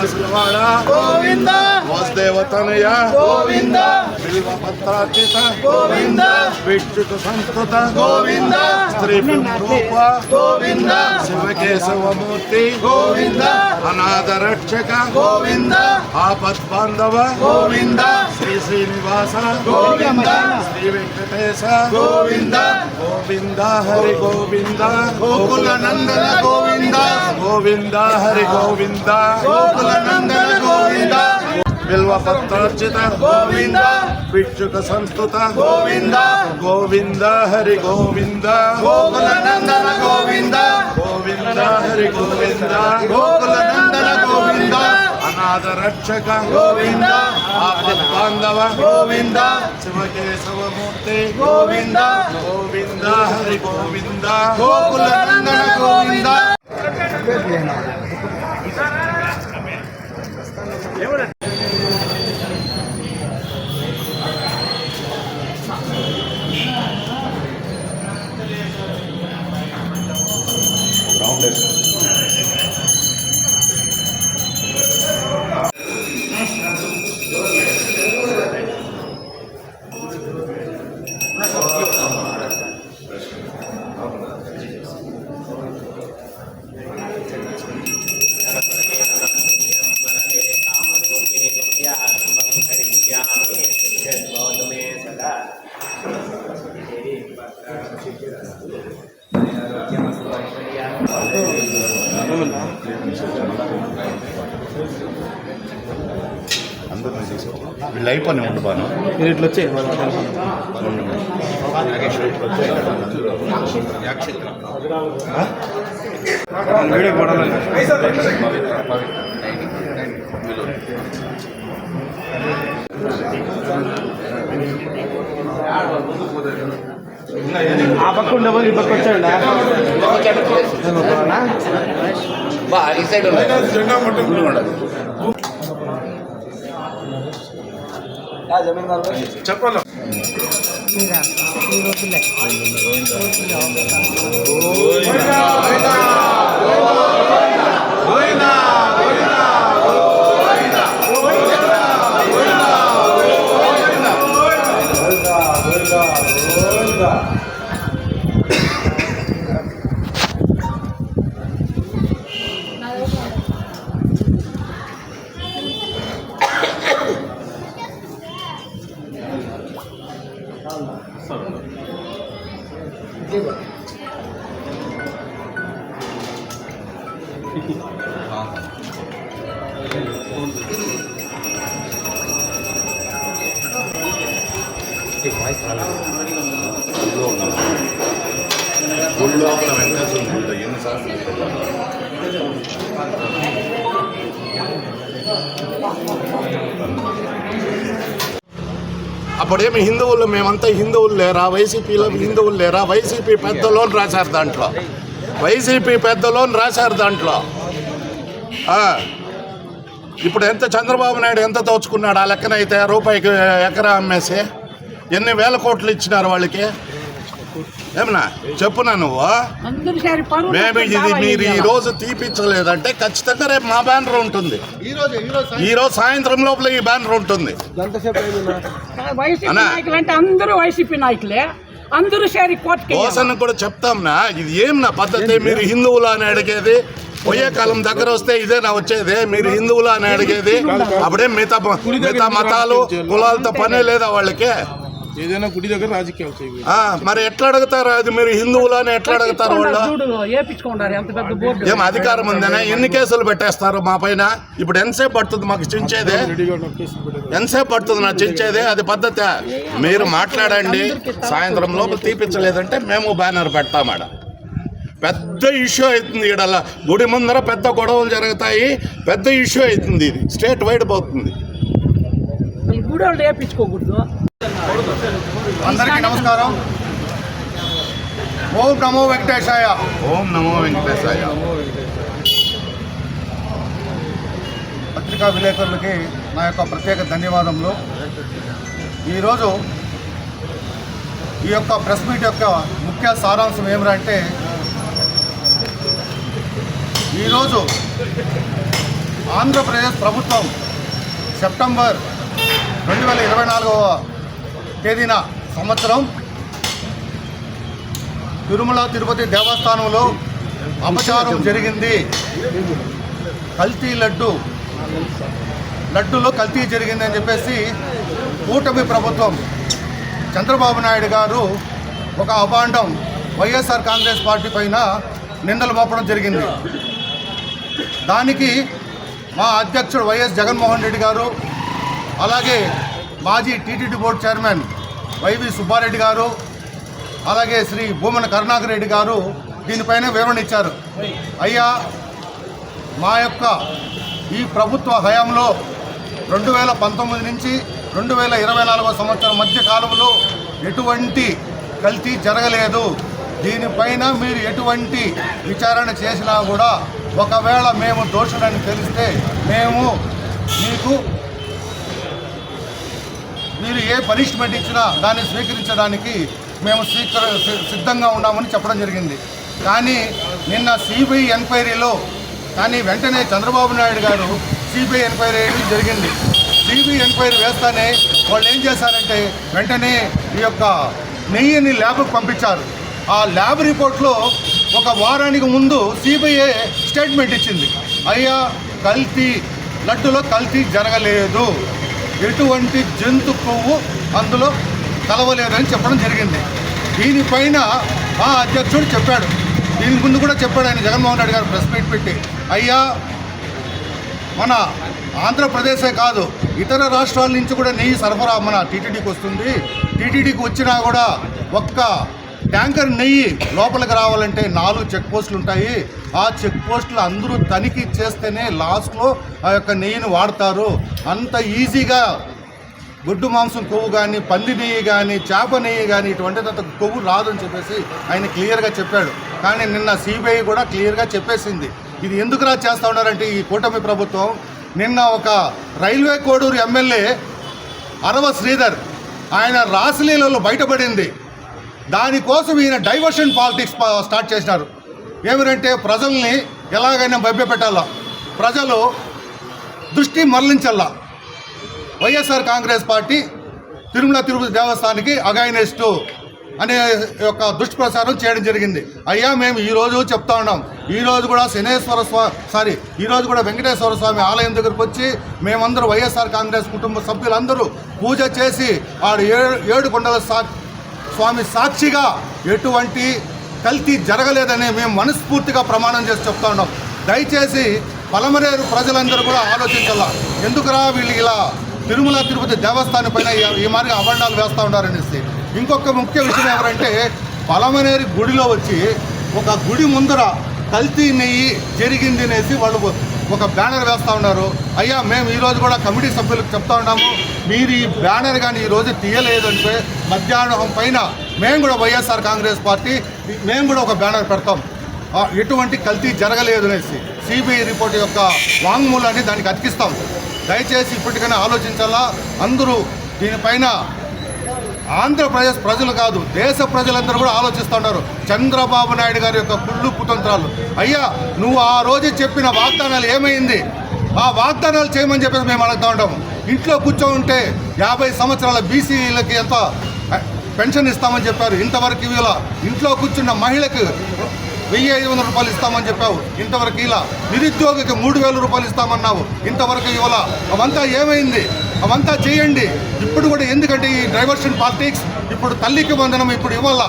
వడ్డీ కలసులవాడ గోవింద వాసుదేవతనయ గోవింద. బిల్వ పత్రార్చిత గోవింద. విక్షుత సంస్కృత. గోవింద. స్త్రీ రూప గోవింద. శివకేశవమూర్తి. గోవింద. అనాథ రక్షక. గోవింద. ఆపద్ బాంధవ గోవింద. శ్రీ శ్రీనివాస గోవింద. శ్రీ వెంకటేశ గోవింద. గోవింద హరి గోవింద గోకుల నందన గోవింద. గోవింద హరి గోవింద గోకుల నందన గోవింద. బిల్వ పత్రార్చిత గోవింద. భిక్షుక సంస్కృత గోవింద. గోవింద హరి గోవింద గోకుల నందన గోవింద. గోవింద హరి గోవింద గోకుల నందన గోవింద. అనాథ రక్షక గోవింద. ఆపద్ బాంధవ గోవింద. శివకేశవమూర్తి గోవింద. గోవింద. హరి గోవింద. గోకుల నందన గోవింద. వీళ్ళు అయిపోయి ఉండు బాను. ఇట్లా వచ్చే వీడియో పడాలి ఆ పక్క ఉండే వాళ్ళు ఈ పక్క వచ్చాడు ఈ సైడ్ చెప్పాలి? గుళ్ళో అక్కడ వెంకటేశ్వర గుళ్ళో ఎన్నిసార్లు అప్పుడేమి హిందువులు మేమంతా హిందువులు లేరా వైసీపీలో హిందువులు లేరా వైసీపీ పెద్దలోని రాశారు దాంట్లో వైసీపీ పెద్దలోని రాశారు దాంట్లో. ఆ. ఇప్పుడు ఎంత చంద్రబాబు నాయుడు ఎంత దోచుకున్నాడు ఆ లెక్కనైతే రూపాయికి ఎకరా అమ్మేసి ఎన్ని వేల కోట్లు ఇచ్చినారు వాళ్ళకి? ఏమన్నా చెప్పునా నువ్వు? అందరూ సరే పరువు మేము ఇది మీరు ఈ రోజు తీపించలేదంటే ఖచ్చితంగా రేపు మా బ్యానర్ ఉంటుంది. ఈ రోజు సాయంత్రం. లోపల ఈ బ్యానర్ ఉంటుంది. అందరూ వైసీపీ నాయకులే. అందరూ సరే కోర్టుకి దోసను కూడా చెప్తాంనా ఇది ఏం నా పద్ధతి? మీరు హిందువులు అని అడిగేది పోయే కాలం దగ్గర వస్తే ఇదే నా వచ్చేది మీరు హిందువులు అని అడిగేది అప్పుడే మిగతా మిగతా మతాలు కులాలతో పనే లేదా వాళ్ళకి? ఏదైనా గుడి దగ్గర రాజకీయాలు మరి ఎట్లా అడుగుతారు? అది మీరు హిందువులు అని ఎట్లా అడుగుతారు వాళ్ళు? ఏం అధికారం ఉందనే? ఎన్ని కేసులు పెట్టేస్తారు మా పైన? ఇప్పుడు ఎంతసేపు పడుతుంది మాకు చించేది? ఎంతసేపు పడుతుంది నా చించేది? అది పద్ధతి. మీరు మాట్లాడండి సాయంత్రం లోపల తీపించలేదంటే మేము బ్యానర్ పెడతామాడ పెద్ద ఇష్యూ అవుతుంది ఇక్కడ గుడి ముందర పెద్ద గొడవలు జరుగుతాయి. పెద్ద ఇష్యూ అవుతుంది ఇది. స్టేట్ వైడ్ పోతుంది. ఈ గుడి వాళ్ళు అందరికీ నమస్కారం. ఓం నమో వెంకటేశాయ. ఓం నమో వెంకటేశాయ. పత్రికా విలేకరులకి నా యొక్క ప్రత్యేక ధన్యవాదములు. ఈరోజు ఈ యొక్క ప్రెస్ మీట్ యొక్క ముఖ్య సారాంశం ఏమిటంటే ఈరోజు ఆంధ్రప్రదేశ్ ప్రభుత్వం సెప్టెంబర్ రెండు వేల ఇరవై నాలుగవ తేదీన సంవత్సరం తిరుమల తిరుపతి దేవస్థానంలో అపచారం జరిగింది. కల్తీ లడ్డు. లడ్డులో కల్తీ జరిగింది అని చెప్పేసి కూటమి ప్రభుత్వం చంద్రబాబు నాయుడు గారు ఒక అభాండం వైఎస్ఆర్ కాంగ్రెస్ పార్టీ పైన నిందలు మోపడం జరిగింది. దానికి మా అధ్యక్షుడు వైఎస్ జగన్మోహన్ రెడ్డి గారు అలాగే మాజీ TTD board chairman YV Subba Reddy గారు అలాగే శ్రీ భూమన కరుణాకర్ రెడ్డి గారు దీనిపైన వివరణ ఇచ్చారు. అయ్యా మా యొక్క ఈ ప్రభుత్వ హయాంలో రెండు వేల పంతొమ్మిది నుంచి రెండు వేల ఇరవై నాలుగో సంవత్సరం మధ్య కాలంలో ఎటువంటి కల్తీ జరగలేదు. దీనిపైన మీరు ఎటువంటి విచారణ చేసినా కూడా ఒకవేళ మేము దోషులని తెలిస్తే మేము మీకు మీరు ఏ పనిష్మెంట్ ఇచ్చినా దాన్ని స్వీకరించడానికి మేము స్వీకర సిద్ధంగా ఉన్నామని చెప్పడం జరిగింది. కానీ నిన్న సిబిఐ ఎంక్వైరీలో కానీ వెంటనే చంద్రబాబు నాయుడు గారు సిబిఐ ఎంక్వైరీ జరిగింది. సిబిఐ ఎంక్వైరీ వేస్తానే వాళ్ళు ఏం చేశారంటే వెంటనే ఈ యొక్క నెయ్యిని ల్యాబ్కు పంపించారు. ఆ ల్యాబ్ రిపోర్ట్లో ఒక వారానికి ముందు సిబిఐ స్టేట్మెంట్ ఇచ్చింది. అయ్యా కల్తీ లడ్డులో కల్తీ జరగలేదు. ఎటువంటి జంతు కొవ్వు అందులో కలవలేదని చెప్పడం జరిగింది. దీనిపైన మా అధ్యక్షుడు చెప్పాడు. దీని ముందు కూడా చెప్పాడు ఆయన జగన్మోహన్ రెడ్డి గారు ప్రెస్ మీట్ పెట్టి. అయ్యా మన ఆంధ్రప్రదేశే కాదు ఇతర రాష్ట్రాల నుంచి కూడా నెయ్యి సరఫరా మన టీటీడీకి వస్తుంది. టీటీడీకి వచ్చినా కూడా ఒక్క ట్యాంకర్ నెయ్యి లోపలికి రావాలంటే నాలుగు చెక్ పోస్టులు ఉంటాయి. ఆ చెక్ పోస్టులు అందరూ తనిఖీ చేస్తేనే లాస్ట్లో ఆ యొక్క నెయ్యిని వాడతారు. అంత ఈజీగా గుడ్డు మాంసం కొవ్వు కానీ పంది నెయ్యి కానీ చేప నెయ్యి కానీ ఇటువంటి అంత కొవ్వు రాదని చెప్పేసి ఆయన క్లియర్గా చెప్పాడు. కానీ నిన్న సిబిఐ కూడా క్లియర్గా చెప్పేసింది. ఇది ఎందుకురా చేస్తా ఉన్నారంటే ఈ కూటమి ప్రభుత్వం నిన్న ఒక రైల్వే కోడూరు ఎమ్మెల్యే అరవ శ్రీధర్ ఆయన రాసలీలలో బయటపడింది. దానికోసం ఈయన డైవర్షన్ పాలిటిక్స్ స్టార్ట్ చేసినారు. ఏమిటంటే ప్రజల్ని ఎలాగైనా భయపెట్టాలా? ప్రజలు దృష్టి మరలించల్లా? వైఎస్ఆర్ కాంగ్రెస్ పార్టీ తిరుమల తిరుపతి దేవస్థానానికి అగైనెస్ట్ అనే యొక్క దుష్ప్రచారం చేయడం జరిగింది. అయ్యా మేము ఈ రోజు చెప్తా ఉన్నాం. ఈ రోజు కూడా శనేశ్వర స్వామి సారీ ఈరోజు కూడా వెంకటేశ్వర స్వామి ఆలయం దగ్గరకు వచ్చి మేమందరూ వైఎస్ఆర్ కాంగ్రెస్ కుటుంబ సభ్యులందరూ పూజ చేసి ఆడు ఏడు ఏడు కొండల స్వామి సాక్షిగా ఎటువంటి కల్తీ జరగలేదని మేము మనస్ఫూర్తిగా ప్రమాణం చేసి చెప్తా ఉన్నాం. దయచేసి పలమరేరు ప్రజలందరూ కూడా ఆలోచించాల? ఎందుకురా వీళ్ళు ఇలా తిరుమల తిరుపతి దేవస్థానం పైన ఈ- మార్గ అభండాలు వేస్తూ ఉన్నారనేసి? ఇంకొక ముఖ్య విషయం ఎవరంటే పలమనేరు గుడిలో వచ్చి ఒక గుడి ముందర కల్తీ నెయ్యి జరిగింది అనేసి వాళ్ళు ఒక బ్యానర్ వేస్తూ ఉన్నారు. అయ్యా మేము ఈరోజు కూడా కమిటీ సభ్యులకు చెప్తా ఉన్నాము. మీరు ఈ బ్యానర్ కానీ ఈరోజు తీయలేదంటే మధ్యాహ్నం పైన మేము కూడా వైఎస్ఆర్ కాంగ్రెస్ పార్టీ మేము కూడా ఒక బ్యానర్ పెడతాం. ఎటువంటి కల్తీ జరగలేదు అనేసి సిబిఐ రిపోర్ట్ యొక్క వాంగ్మూలాన్ని దానికి అతికిస్తాం. దయచేసి ఇప్పటికైనా ఆలోచించాలా? అందరూ దీనిపైన ఆంధ్రప్రదేశ్ ప్రజలు కాదు దేశ ప్రజలందరూ కూడా ఆలోచిస్తున్నారు చంద్రబాబు నాయుడు గారి యొక్క కుళ్ళు కుతంత్రాలు. అయ్యా నువ్వు ఆ రోజు చెప్పిన వాగ్దానాలు ఏమైంది? ఆ వాగ్దానాలు చేయమని చెప్పేసి మేము అడుగుతూ ఉంటాము ఇంట్లో కూర్చో ఉంటే యాభై సంవత్సరాల బీసీలకి ఎంత పెన్షన్ ఇస్తామని చెప్పారు. ఇంతవరకు ఇలా ఇంట్లో కూర్చున్న మహిళకు వెయ్యి ఐదు వందల రూపాయలు ఇస్తామని చెప్పావు. ఇంతవరకు ఇలా నిరుద్యోగికి మూడు వేల రూపాయలు ఇస్తామన్నావు. ఇంతవరకు ఇవాళ అవంతా ఏమైంది? అవంతా చేయండి. ఇప్పుడు కూడా ఎందుకంటే ఈ డైవర్షన్ పాలిటిక్స్ ఇప్పుడు తల్లికి వందనం ఇప్పుడు ఇవ్వాల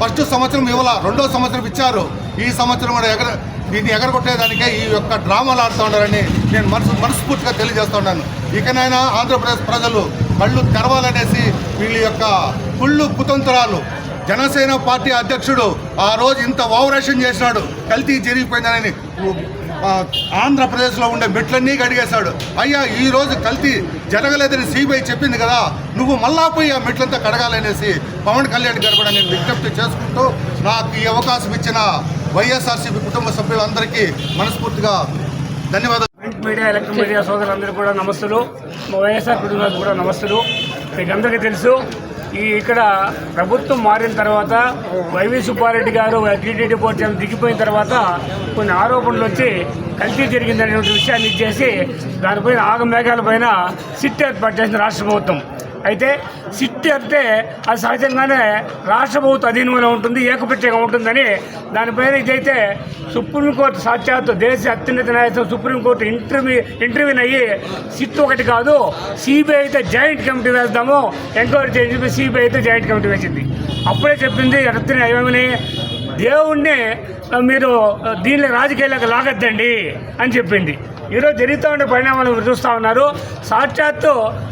ఫస్ట్ సంవత్సరం ఇవ్వాల రెండో సంవత్సరం ఇచ్చారు. ఈ సంవత్సరం కూడా ఎగర దీన్ని ఎగరగొట్టేదానికే ఈ యొక్క డ్రామాలు ఆడుతూ ఉన్నారని నేను మనసు మనస్ఫూర్తిగా తెలియజేస్తున్నాను ఇకనైనా ఆంధ్రప్రదేశ్ ప్రజలు కళ్ళు తెరవాలనేసి వీళ్ళ యొక్క కుళ్ళు కుతంత్రాలు. జనసేన పార్టీ అధ్యక్షుడు ఆ రోజు ఇంత ఓవరేషన్ చేసినాడు. కల్తీ జరిగిపోయిందని ఆంధ్రప్రదేశ్లో ఉండే మెట్లన్నీ కడిగేశాడు. అయ్యా ఈ రోజు కల్తీ జరగలేదని సిబిఐ చెప్పింది కదా. నువ్వు మళ్ళా పోయి ఆ మెట్లంతా కడగాలనేసి పవన్ కళ్యాణ్ గారు కూడా నేను విజ్ఞప్తి చేసుకుంటూ నాకు ఈ అవకాశం ఇచ్చిన వైఎస్ఆర్సీపీ కుటుంబ సభ్యులందరికీ మనస్ఫూర్తిగా ధన్యవాదాలు. ప్రింట్ మీడియా ఎలక్ట్రిక్ మీడియా సోదరులందరూ కూడా నమస్తులు వైఎస్ఆర్ కుటుంబానికి కూడా నమస్తులు. మీకు అందరికీ తెలుసు ఈ ఇక్కడ ప్రభుత్వం మారిన తర్వాత వైవి సుబ్బారెడ్డి గారు టీటీడీ బోర్డు దిగిపోయిన తర్వాత కొన్ని ఆరోపణలు వచ్చి కల్తీ జరిగిందనేటువంటి విషయాన్ని ఇచ్చేసి దానిపైన ఆగమేఘాల పైన సిట్ ఏర్పాటు చేసిన రాష్ట్ర ప్రభుత్వం. అయితే సిట్ అంటే అది సహజంగానే రాష్ట్ర ప్రభుత్వ అధీనంలో ఉంటుంది ఏకపక్షంగా ఉంటుందని దానిపైన ఇదైతే సుప్రీంకోర్టు సాక్షాత్తు దేశ అత్యున్నత న్యాయస్థానం సుప్రీంకోర్టు ఇంటర్వ్యూ ఇంటర్వ్యూని అయ్యి సిట్ ఒకటి కాదు సిబిఐ అయితే జాయింట్ కమిటీ వేద్దాము ఎంక్వైరీ చేసి సిబిఐ అయితే జాయింట్ కమిటీ వేసింది. అప్పుడే చెప్పింది రత్న ఏమని దేవుణ్ణి మీరు దీనిలో రాజకీయాలకు లాగద్దండి అని చెప్పింది. ఈరోజు జరుగుతూ ఉండే పరిణామాలు మీరు చూస్తూ ఉన్నారు. సాక్షాత్తు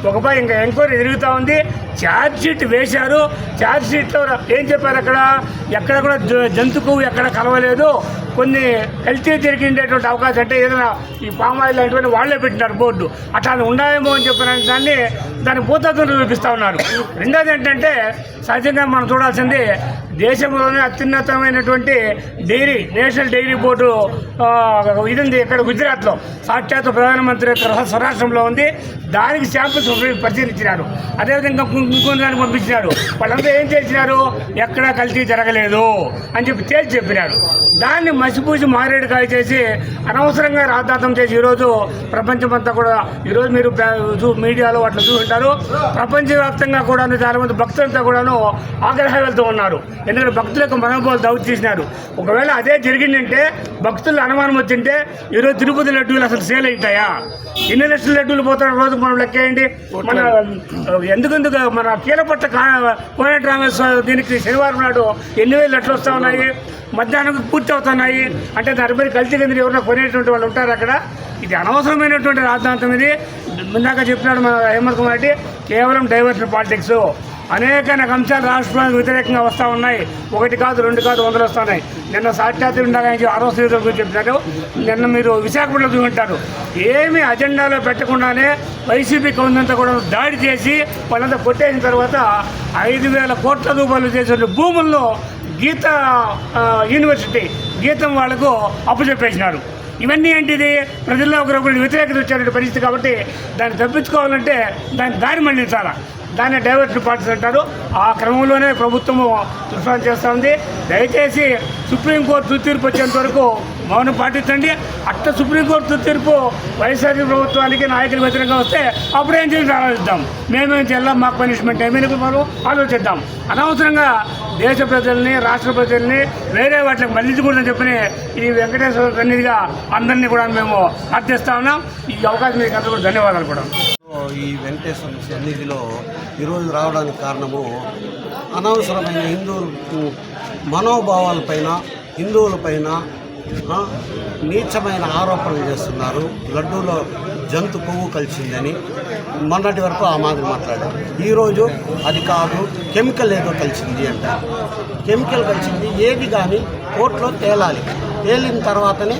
ఒకపై ఇంకా ఎంక్వైరీ జరుగుతూ ఉంది. ఛార్జ్ షీట్ వేశారు. ఛార్జ్ షీట్లో ఏం చెప్పారు అక్కడ? ఎక్కడ కూడా జ- జంతుకు ఎక్కడ కలవలేదు. కొన్ని కల్తీ జరిగినటువంటి అవకాశం అంటే ఏదైనా ఈ పామాయిల్ లాంటివన్నీ వాళ్ళే పెట్టినారు బోర్డు. అట్లా ఉన్నాయేమో అని చెప్పిన దాన్ని దాన్ని భూతత్వం చూపిస్తూ ఉన్నారు. రెండోది ఏంటంటే సహజంగా మనం చూడాల్సింది దేశంలోనే అత్యున్నతమైనటువంటి డైరీ నేషనల్ డైరీ బోర్డు ఇది ఉంది ఇక్కడ గుజరాత్లో. సాక్షాత్ ప్రధానమంత్రి యొక్క స్వరాష్ట్రంలో ఉంది. దానికి శాంపిల్స్ పరిశీలించినారు. అదేవిధంగా ఇంకో- దానికి పంపించినారు. వాళ్ళంతా ఏం చేసినారు? ఎక్కడా కల్తీ జరగలేదు అని చెప్పి తేల్చి చెప్పినారు. దాన్ని మసిపూసి మారేడు కాయ చేసి అనవసరంగా రాద్ధాంతం చేసి ఈరోజు ప్రపంచమంతా కూడా ఈరోజు మీరు చూ- మీడియాలో అట్లా చూసుంటారు ప్రపంచవ్యాప్తంగా కూడాను చాలామంది భక్తులంతా కూడాను ఆగ్రహం వెళ్తూ ఉన్నారు. ఎందుకంటే భక్తుల యొక్క మనోభావాలు దౌడు చేసినారు ఒకవేళ అదే జరిగిందంటే భక్తులు అనుమానం వచ్చింటే ఈరోజు తిరుపతి లడ్డూలు అసలు సేల్ అవుతాయా ఎన్ని లక్షల లడ్డూలు పోతారు? రోజు మనం లెక్కేయండి మన ఎందుకెందుకు? మన కీలపట్ల కోనేటి రామేశ్వర దీనికి శనివారం నాడు ఎన్ని వేలు లక్షలు వస్తూ ఉన్నాయి? మధ్యాహ్నం పూర్తి అవుతున్నాయి. అంటే దాని మీద కలిసి కింద ఎవరైనా కొనేటువంటి వాళ్ళు ఉంటారు అక్కడ? ఇది అనవసరమైనటువంటి రాద్ధాంతం ఇది. ఇందాక చెప్పినాడు మన హేమంత్ కుమార్ రెడ్డి కేవలం డైవర్షన్ పాలిటిక్స్. అనేక అంశాలు రాష్ట్రానికి వ్యతిరేకంగా వస్తూ ఉన్నాయి. ఒకటి కాదు రెండు కాదు వందలు వస్తున్నాయి నిన్న సాక్షాత్ ఉండాలని ఆయన ఆరో శ్రీధర్ గురించి చెప్పినారు. నిన్న మీరు విశాఖపట్నంలో చూసుంటారు ఏమి అజెండాలో పెట్టకుండానే వైసీపీ కౌన్సిలంతా కూడా దాడి చేసి వాళ్ళంతా కొట్టేసిన తర్వాత ఐదు వేల కోట్ల రూపాయలు చేసిన భూముల్లో గీత యూనివర్సిటీ గీతం వాళ్ళకు అప్పచెప్పేసినారు. ఇవన్నీ ఏంటిది? ప్రజల్లో ఒకరొకరికి వ్యతిరేకత వచ్చేటువంటి పరిస్థితి కాబట్టి దాన్ని తప్పించుకోవాలంటే దాన్ని దారి మళ్ళించాలా? దాన్ని డైవర్షన్ పార్టీస్ అంటారు ఆ క్రమంలోనే ప్రభుత్వము దృష్టి చేస్తూ ఉంది. దయచేసి సుప్రీంకోర్టు తుది తీర్పు వచ్చేంత వరకు మౌనం పాటించండి. అట్ట సుప్రీంకోర్టు తుది వైఎస్ఆర్ ప్రభుత్వానికి నాయకులు వ్యతిరేకంగా వస్తే అప్పుడు ఏం చేసి ఆలోచిద్దాం. మేమేం చేయాలా? మాకు పనిష్మెంట్ ఏమైనా మనం ఆలోచిద్దాం. అనవసరంగా దేశ ప్రజల్ని రాష్ట్ర ప్రజల్ని వేరే వాటికి మళ్ళించకూడదని చెప్పని ఈ వెంకటేశ్వర సన్నిధిగా అందరినీ కూడా మేము అర్థిస్తా ఉన్నాం. ఈ అవకాశం మీకు అందరూ కూడా ధన్యవాదాలు కూడా. ఈ వెంకటేశ్వర సన్నిధిలో ఈరోజు రావడానికి కారణము అనవసరమైన హిందూ మనోభావాలపైన హిందువులపైన నీచమైన ఆరోపణలు చేస్తున్నారు. లడ్డూలో జంతు కొవ్వు కలిసిందని మొన్నటి వరకు ఆ మాదిరి మాట్లాడారు. ఈరోజు అది కాదు కెమికల్ ఏదో కలిసింది అంటారు. కెమికల్ కలిసింది ఏది కానీ కోర్టులో తేలాలి. తేలిన తర్వాతనే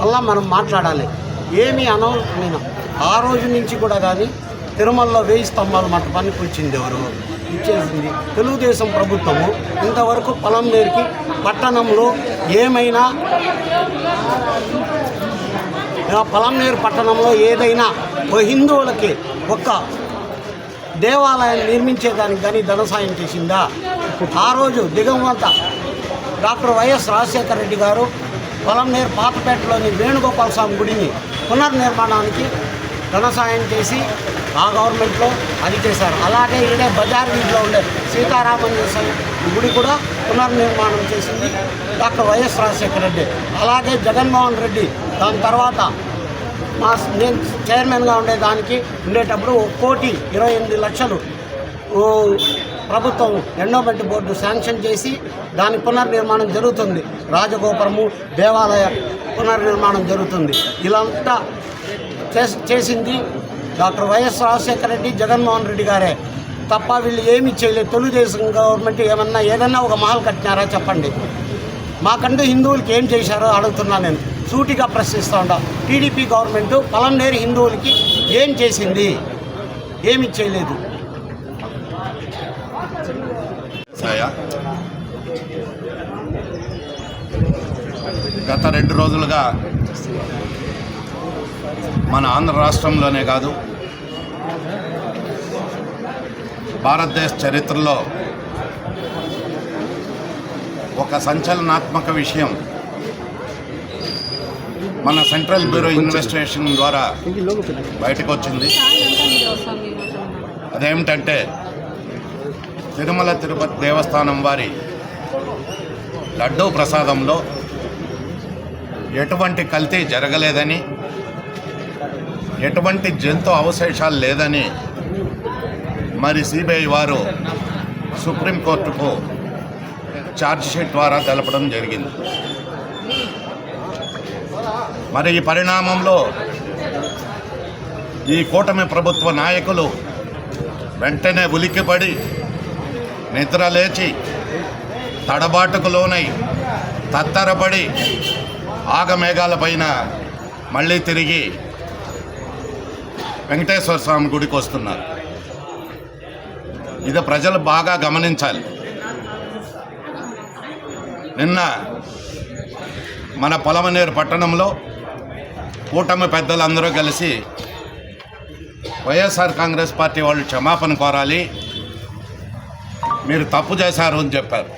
మళ్ళీ మనం మాట్లాడాలి. ఏమీ అనవసరమైన ఆ రోజు నుంచి కూడా కానీ తిరుమలలో వెయ్యి స్తంభాల మట్ట పని ఎవరు? ఇచ్చేసింది తెలుగుదేశం ప్రభుత్వము. ఇంతవరకు పొలంనేరికి పట్టణంలో ఏమైనా పొలంనేరు పట్టణంలో ఏదైనా ఒక హిందువులకి ఒక్క దేవాలయాన్ని నిర్మించేదానికి కానీ ధన సాయం చేసిందా? ఆ రోజు దిగంవంత డాక్టర్ వైఎస్ రాజశేఖర రెడ్డి గారు పొలంనేరు పాతపేటలోని వేణుగోపాల స్వామి గుడిని పునర్నిర్మాణానికి ధన సాయం చేసి ఆ గవర్నమెంట్లో అది చేశారు. అలాగే ఈడే బజార్ వీధిలో ఉండే సీతారామన్ స్వామి గుడి కూడా పునర్నిర్మాణం చేసింది డాక్టర్ వైఎస్ రాజశేఖర రెడ్డి. అలాగే జగన్మోహన్ రెడ్డి దాని తర్వాత మా నేను చైర్మన్గా ఉండేదానికి ఉండేటప్పుడు ఒక కోటి ఇరవై ఎనిమిది లక్షలు ప్రభుత్వం ఎండోమెంట్ బోర్డు శాంక్షన్ చేసి దాని పునర్నిర్మాణం జరుగుతుంది. రాజగోపురము దేవాలయ పునర్నిర్మాణం జరుగుతుంది. ఇలాంతా చేసింది డాక్టర్ వైఎస్ రాజశేఖర రెడ్డి జగన్మోహన్ రెడ్డి గారే. తప్ప వీళ్ళు ఏమి చేయలేదు. తెలుగుదేశం గవర్నమెంట్ ఏమన్నా ఏదన్నా ఒక మహల్ కట్టినారా చెప్పండి. మాకంటూ హిందువులకి ఏం చేశారో అడుగుతున్నా నేను. సూటిగా ప్రశ్నిస్తూ ఉంటా టీడీపీ గవర్నమెంట్ పలంనేరు హిందువులకి ఏం చేసింది? ఏమి చేయలేదు. గత రెండు రోజులుగా మన ఆంధ్ర రాష్ట్రంలోనే కాదు భారతదేశ చరిత్రలో ఒక సంచలనాత్మక విషయం మన సెంట్రల్ బ్యూరో ఇన్వెస్టిగేషన్ ద్వారా బయటకు వచ్చింది అదేమిటంటే తిరుమల తిరుపతి దేవస్థానం వారి లడ్డూ ప్రసాదంలో ఎటువంటి కల్తీ జరగలేదని ఎటువంటి జంతు అవశేషాలు లేదని మరి సిబిఐ వారు సుప్రీంకోర్టుకు ఛార్జ్షీట్ ద్వారా తెలపడం జరిగింది. మరి ఈ పరిణామంలో ఈ కూటమి ప్రభుత్వ నాయకులు వెంటనే ఉలిక్కిపడి నిద్ర లేచి తడబాటుకు లోనై తత్తరపడి ఆగమేఘాలపైన మళ్ళీ తిరిగి వెంకటేశ్వర స్వామి గుడికి వస్తున్నారు. ఇది ప్రజలు బాగా గమనించాలి. నిన్న మన పొలమనేరు పట్టణంలో కూటమి పెద్దలందరూ కలిసి వైఎస్ఆర్ కాంగ్రెస్ పార్టీ వాళ్ళు క్షమాపణ కోరాలి. మీరు తప్పు చేశారు అని చెప్పారు.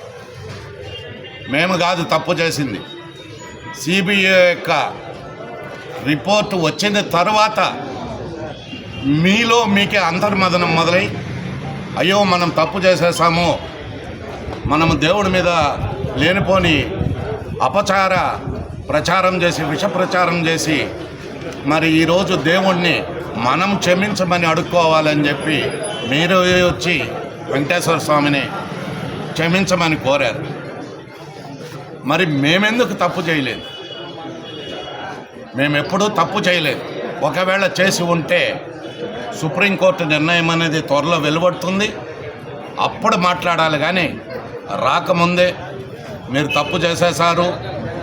మేము కాదు తప్పు చేసింది. సిబిఐ యొక్క రిపోర్టు వచ్చిన తర్వాత మీలో మీకే అంతర్మదనం మొదలై అయ్యో మనం తప్పు చేసేసాము మనము దేవుడి మీద లేనిపోని అపచార ప్రచారం చేసి విష ప్రచారం చేసి మరి ఈరోజు దేవుణ్ణి మనం క్షమించమని అడుక్కోవాలని చెప్పి మీరు వచ్చి వెంకటేశ్వర స్వామిని క్షమించమని కోరారు. మరి మేమెందుకు తప్పు చేయలేదు? మేమెప్పుడూ తప్పు చేయలేదు. ఒకవేళ చేసి ఉంటే సుప్రీంకోర్టు నిర్ణయం అనేది త్వరలో వెలువడుతుంది. అప్పుడు మాట్లాడాలి కానీ రాకముందే మీరు తప్పు చేసేసారు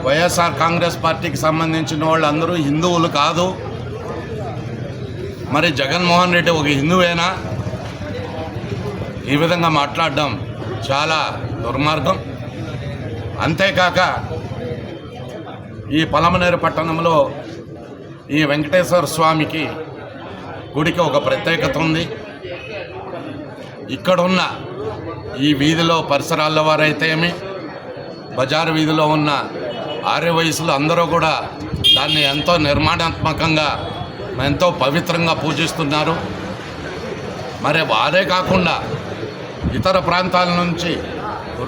వైఎస్ఆర్ కాంగ్రెస్ పార్టీకి సంబంధించిన వాళ్ళందరూ హిందువులు కాదు. మరి జగన్మోహన్ రెడ్డి ఒక హిందువేనా? ఈ విధంగా మాట్లాడడం చాలా దుర్మార్గం. అంతేకాక ఈ పలమనేరు పట్టణంలో ఈ వెంకటేశ్వర స్వామికి గుడికి ఒక ప్రత్యేకత ఉంది. ఇక్కడున్న ఈ వీధిలో పరిసరాల వారైతేమి బజారు వీధిలో ఉన్న ఆర్య వయసులు అందరూ కూడా దాన్ని ఎంతో నిర్మాణాత్మకంగా ఎంతో పవిత్రంగా పూజిస్తున్నారు. మరి వారే కాకుండా ఇతర ప్రాంతాల నుంచి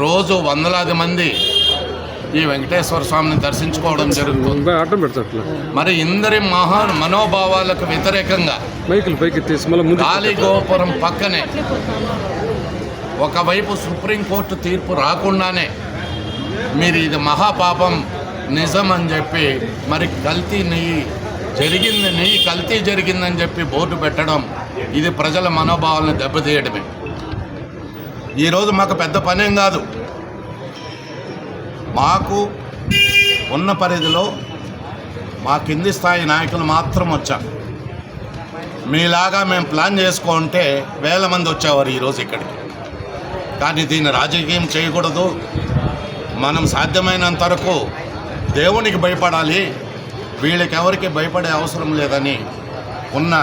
రోజు వందలాది మంది ఈ వెంకటేశ్వర స్వామిని దర్శించుకోవడం జరుగుతుంది. అడ్డం మరి ఇందరి మహా మనోభావాలకు వ్యతిరేకంగా గాలి గోపురం పక్కనే ఒకవైపు సుప్రీంకోర్టు తీర్పు రాకుండానే మీరు ఇది మహాపాపం నిజం అని చెప్పి మరి కల్తీ నెయ్యి జరిగింది నెయ్యి కల్తీ జరిగిందని చెప్పి బోర్డు పెట్టడం ఇది ప్రజల మనోభావాలను దెబ్బతీయడమే. ఈరోజు మాకు పెద్ద పనేం కాదు. మాకు ఉన్న పరిధిలో మా కింది స్థాయి నాయకులు మాత్రం వచ్చాం మీలాగా మేము ప్లాన్ చేసుకుంటే వేల మంది వచ్చేవారు ఈరోజు ఇక్కడికి. కానీ దీన్ని రాజకీయం చేయకూడదు. మనం సాధ్యమైనంత వరకు దేవునికి భయపడాలి. వీళ్ళకి ఎవరికి భయపడే అవసరం లేదని ఉన్న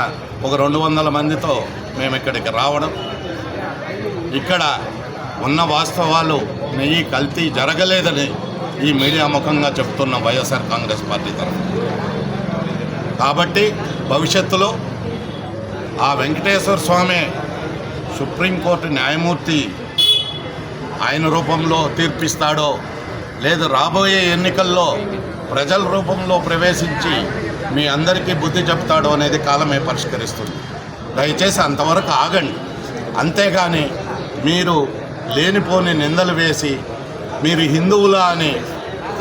ఒక రెండు వందల మందితో మేము ఇక్కడికి రావడం. ఇక్కడ ఉన్న వాస్తవాలు నెయ్యి కల్తీ జరగలేదని ఈ మీడియా ముఖంగా చెప్తున్న వైఎస్ఆర్ కాంగ్రెస్ పార్టీ తరఫున. కాబట్టి భవిష్యత్తులో ఆ వెంకటేశ్వర స్వామి సుప్రీంకోర్టు న్యాయమూర్తి ఆయన రూపంలో తీర్పిస్తాడో లేదు రాబోయే ఎన్నికల్లో ప్రజల రూపంలో ప్రవేశించి మీ అందరికీ బుద్ధి చెప్తాడో అనేది కాలమే పరిష్కరిస్తుంది. దయచేసి అంతవరకు ఆగండి. అంతేగాని మీరు లేనిపోని నిందలు వేసి మీరు హిందువులా అని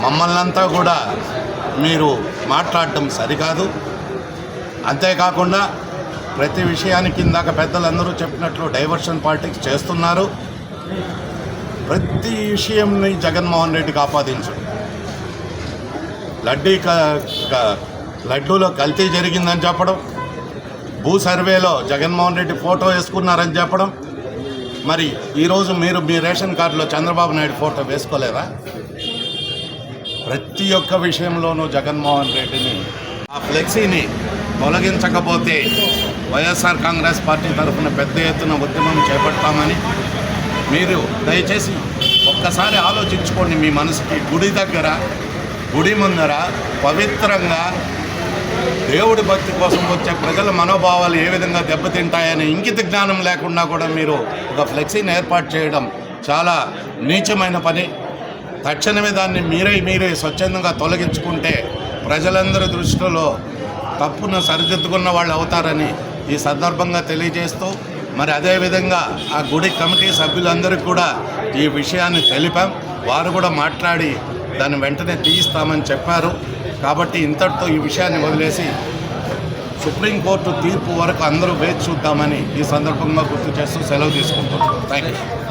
మమ్మల్ని అంతా కూడా మీరు మాట్లాడటం సరికాదు. అంతేకాకుండా ప్రతి విషయానికి ఇందాక పెద్దలందరూ చెప్పినట్లు డైవర్షన్ పాలిటిక్స్ చేస్తున్నారు. ప్రతి విషయంని జగన్మోహన్ రెడ్డికి ఆపాదించు లడ్డీ లడ్డూలో కల్తీ జరిగిందని చెప్పడం భూ సర్వేలో జగన్మోహన్ రెడ్డి ఫోటో వేసుకున్నారని చెప్పడం మరి ఈరోజు మీరు మీ రేషన్ కార్డులో చంద్రబాబు నాయుడు ఫోటో వేసుకోలేదా? ప్రతి ఒక్క విషయంలోనూ జగన్మోహన్ రెడ్డిని ఆ ఫ్లెక్సీని తొలగించకపోతే వైఎస్ఆర్ కాంగ్రెస్ పార్టీ తరఫున పెద్ద ఎత్తున ఉద్యమం చేపడతామని మీరు దయచేసి ఒక్కసారి ఆలోచించుకోండి మీ మనసుకి. గుడి దగ్గర గుడి ముందర పవిత్రంగా దేవుడి భక్తి కోసం వచ్చే ప్రజల మనోభావాలు ఏ విధంగా దెబ్బతింటాయనే ఇంకిత జ్ఞానం లేకుండా కూడా మీరు ఒక ఫ్లెక్సీని ఏర్పాటు చేయడం చాలా నీచమైన పని. తక్షణమే దాన్ని మీరే మీరే స్వచ్ఛందంగా తొలగించుకుంటే ప్రజలందరి దృష్టిలో తప్పును సరిదిద్దుకున్న వాళ్ళు అవుతారని ఈ సందర్భంగా తెలియజేస్తూ మరి అదేవిధంగా ఆ గుడి కమిటీ సభ్యులందరికీ కూడా ఈ విషయాన్ని తెలిపాం. వారు కూడా మాట్లాడి దాన్ని వెంటనే తీయిస్తామని చెప్పారు. కాబట్టి ఇంతటితో ఈ విషయాన్ని వదిలేసి సుప్రీంకోర్టు తీర్పు వరకు అందరూ వేచి చూద్దామని ఈ సందర్భంగా గుర్తు చేస్తూ సెలవు తీసుకుంటున్నాం. Thank you